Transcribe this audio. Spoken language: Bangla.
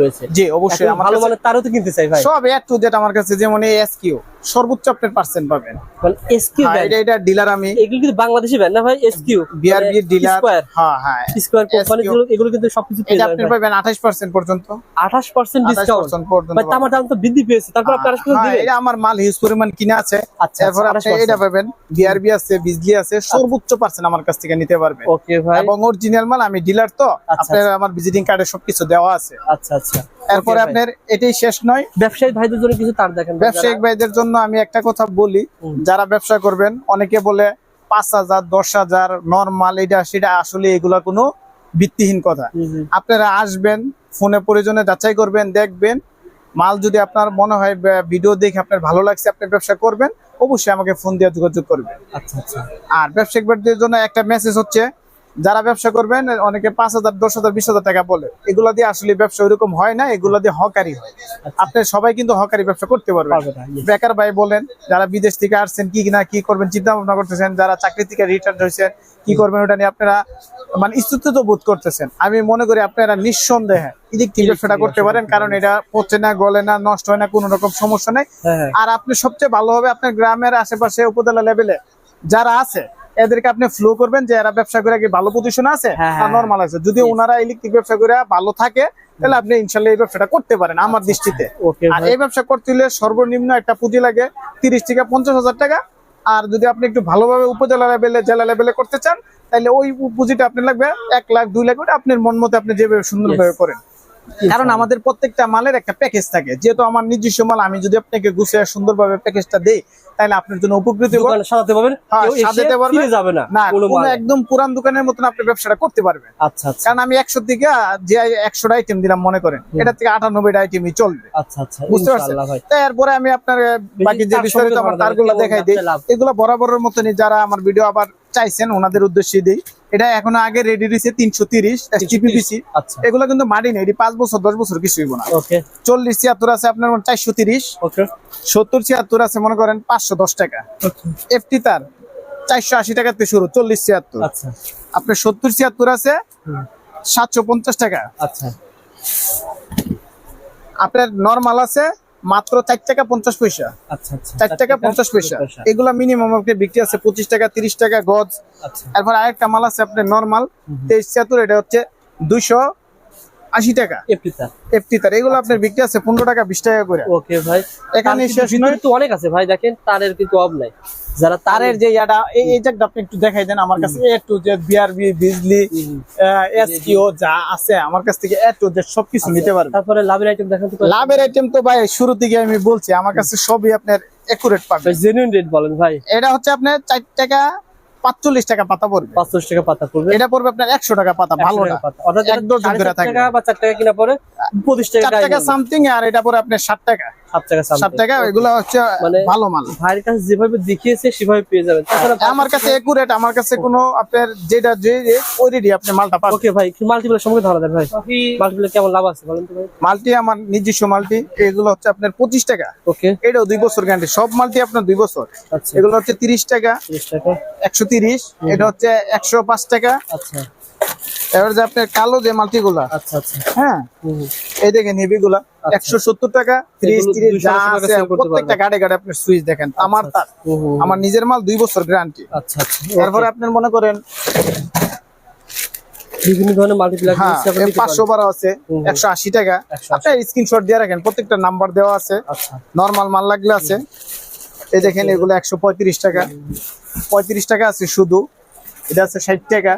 রয়েছে। জি অবশ্যই ভালো ভালো মানের তারও তো কিনতে চাই ভাই। সব এ টু জেড আমার কাছে যেমন এই এসকিউ সর্বোচ্চ আপনার পার্সেন্ট পাবেন। এসকিউ হ্যাঁ, এটা এটা ডিলার আমি এগুলো কিন্তু বাংলাদেশি ব্র্যান্ড না ভাই এসকিউ বিআরবি ডিলার হ্যাঁ হ্যাঁ। স্কয়ার কোম্পানি এগুলো কিন্তু সবকিছু এটা আপনি পাবেন 28% পর্যন্ত। 28% ডিসকাউন্ট পর্যন্ত ভাই তামার দাম তো বৃদ্ধি পেয়েছে। তারপর আপনি 28% হ্যাঁ, দিবেন। এটা আমার মাল হিউজ পরিমাণ কিনে আছে। আচ্ছা, এরপর আপনি এটা পাবেন। বিআরবি আছে বিজলি আছে সর্বোচ্চ পার্সেন্ট আমার কাছ থেকে নিতে পারবেন। ওকে ভাই। এবং অরিজিনাল মাল আমি ডিলার তো। আচ্ছা, আপনার আমার ভিজিটিং কার্ডে সবকিছু দেওয়া আছে। আচ্ছা আচ্ছা। এরপরে আপনার এটাই শেষ নয়। ব্যবসায়ী ভাইদের জন্য কিছু তার দেখেন ব্যবসায়িক ভাইদের জন্য আমি একটা কথা বলি যারা ব্যবসা করবেন অনেকে বলে পাঁচ হাজার দশ হাজার নর্মাল এটা সেটা আসলে এগুলা কোনো ভিত্তিহীন কথা। আপনারা আসবেন ফোনে প্রয়োজনে যাচাই করবেন দেখবেন। মাল যদি আপনার মনে হয় ভিডিও দেখে আপনার ভালো লাগছে আপনি ব্যবসা করবেন অবশ্যই আমাকে ফোন দিয়ে যোগাযোগ করবেন। আচ্ছা আচ্ছা। আর ব্যবসায়িক ভাইদের জন্য একটা মেসেজ হচ্ছে যারা ব্যবসা করবেন অনেকে পাঁচ হাজার দশ হাজার বিশ হাজার টাকা বলে। এগুলা দিয়ে আসলে ব্যবসা ওইরকম হয় না এগুলা দিয়ে হকারি হয়। আপনি সবাই কিন্তু হকারি ব্যবসা করতে পারবেন. বেকার ভাই বলেন যারা বিদেশ থেকে আসছেন কি না কি করবেন চিন্তা ভাবনা করতেছেন যারা চাকরি থেকে রিটায়ার্ড হয়েছেন কি করবেন ওটা নিয়ে আপনারা মানে স্থিত বোধ করতেছেন। আমি মনে করি আপনারা নিঃসন্দেহে ইলেকট্রিক ব্যবসাটা করতে পারেন কারণ এটা পচে না গলে না নষ্ট হয় না কোনো রকম সমস্যা নেই। হ্যাঁ হ্যাঁ। আর আপনি সবচেয়ে ভালো হবে আপনার গ্রামের আশেপাশে উপজেলা লেভেলে যারা আছে এদেরকে আপনি ফ্লো করবেন যে এরা ব্যবসা করে কি ভালো পজিশন আছে হ্যাঁ, আর হ্যাঁ, নর্মাল আছে। যদি. ওনারা ইলেকট্রিক ব্যবসা করে ভালো থাকে তাহলে আপনি ইনশাল্লাহ এই ব্যবসাটা করতে পারেন আমার দৃষ্টিতে। আর এই ব্যবসা করতে হলে সর্বনিম্ন একটা পুঁজি লাগে তিরিশ থেকে পঞ্চাশ হাজার টাকা। আর যদি আপনি একটু ভালোভাবে উপজেলা লেভেলে জেলা লেভেলে করতে চান তাহলে ওই পুঁজিটা আপনি লাগবে এক লাখ দুই লাখ ওটা আপনার মন মতো আপনি যেভাবে সুন্দরভাবে করেন। কারণ আমাদের প্রত্যেকটা মালের একটা প্যাকেজ থাকে। যেহেতু আমার নিজস্ব মাল আমি যদি আপনাকে গুছিয়ে সুন্দরভাবে প্যাকেজটা দেই তাহলে আপনার জন্য উপকৃত সাজাতে পারবেন হ্যাঁ, কেউ এসে সাজাতে পারবে। যাবে না না কোনো কোনো একদম পুরান দোকানের মতন আপনি ব্যবসাটা করতে পারবেন। আচ্ছা আচ্ছা। কারণ আমি একশো থেকে যে একশোটা আইটেম দিলাম মনে করেন এটা থেকে আটানব্বইটা আইটেমই চলবে। আচ্ছা আচ্ছা বুঝতে পারছেন? এরপরে আমি আপনার বাকি যে তার বিস্তারিত আমার তারগুলো দেখাই দিই এগুলো বরাবরের মতনই যারা আমার ভিডিও আবার চাইছেন ওনাদের উদ্দেশ্যে দিই। এটা এখনও আগে রেডি রয়েছে তিনশো তিরিশ এসটিপিবিসি আচ্ছা। এগুলো কিন্তু মাটি নেই এটি পাঁচ বছর দশ বছর কিছু হইব না। চল্লিশ ছিয়াত্তর আছে আপনার চারশো তিরিশ। সত্তর ছিয়াত্তর আছে মনে করেন পাঁচশো দশ টাকা। এফটি তার চারশো আশি টাকা টাকাতে শুরু চল্লিশ ছিয়াত্তর। আচ্ছা। আপনার সত্তর ছিয়াত্তর আছে সাতশো পঞ্চাশ টাকা। আচ্ছা। আপনার নর্মাল আছে মাত্র চার টাকা পঞ্চাশ পয়সা। আচ্ছা আচ্ছা। চার টাকা পঞ্চাশ পয়সা। এগুলা মিনিমাম আপনি বিক্রি আছে পঁচিশ টাকা তিরিশ টাকা গজ। আচ্ছা। এরপর আরেকটা মাল আছে আপনার নর্মাল তেইশ ছিয়াত্তর এটা হচ্ছে দুইশো আশি টাকা। এফটি তার এফটি তার এগুলো আপনার বিক্রি আছে পনেরো টাকা বিশ টাকা করে। ওকে ভাই। এখানে শেষ নয়। তো অনেক আছে ভাই দেখেন তারের কিন্তু অভাব নাই। যারা তারের যে ইয়াটা এই আপনি একটু দেখাই দেন আমার কাছে। এ টু জেড বিআরবি বিজলি এসকিও যা আছে আমার কাছ থেকে এ টু জেড সবকিছু নিতে পারবেন তারপরে লাভের আইটেম দেখেন তো লাভের আইটেম তো ভাই শুরু থেকে আমি বলছি আমার কাছে সবই আপনার একুরেট পাবেন জেনুইন রেট বলেন ভাই। এটা হচ্ছে আপনার চার টাকা পাঁচচল্লিশ টাকা পাতা পড়বে। পাঁচশো টাকা পাতা পড়বে। এটা পড়বে আপনার একশো টাকা পাতা ভালো টাকা অর্থাৎ এক ডজন করে চার টাকা বা চার টাকা কিনা পরে পঁচিশ টাকা সামথিং আর এটা পরে আপনার ষাট টাকা। সাত টাকা ষাট টাকা এগুলো হচ্ছে মানে ভালো মাল। ভাইয়ের কাছে যেভাবে দেখিয়েছে সেভাবে পেয়ে যাবেন। আমার কাছে একুরেট আমার কাছে কোনো আপনার যেটা যে আপনি মালটা পাবেন ওকে ভাই মাল্টিপ্লের দেন ভাই। মাল্টিপ্লের কেমন লাভ আছে বলেন তো ভাই? মালটি আমার নিজস্ব মালটি এগুলো হচ্ছে আপনার পঁচিশ টাকা। ওকে এটাও দুই বছর গ্যারান্টি সব মালটি আপনার দুই বছর। আচ্ছা। এগুলো হচ্ছে তিরিশ টাকা এটা হচ্ছে একশো পাঁচ টাকা। আচ্ছা। এবার যে আপনার কালো যে মালটি গুলা আচ্ছা আচ্ছা। হ্যাঁ। এই দেখেন হেভি গুলা। একশো সত্তর টাকা তিরিশ এগুলো তিরিশ 200 যা টাকা আছে প্রত্যেকটা গাড়ি গাড়ি আপনার সুইচ দেখেন আমার তার। হুম, হুম, হুম। আমার নিজের মাল দুই বছর গ্যারান্টি আচ্ছা আচ্ছা। আপনার মনে করেন বিভিন্ন ধরনের হ্যাঁ পাঁচশো বারো আছে। একশো আশি টাকা। 180 আপনার স্ক্রিনশট দিয়ে রাখেন প্রত্যেকটা নাম্বার দেওয়া আছে। আচ্ছা। নর্মাল মাল লাগলে আছে। এই দেখেন এগুলো একশো পঁয়ত্রিশ টাকা। পঁয়ত্রিশ টাকা আছে শুধু। এটা আছে ষাট টাকা।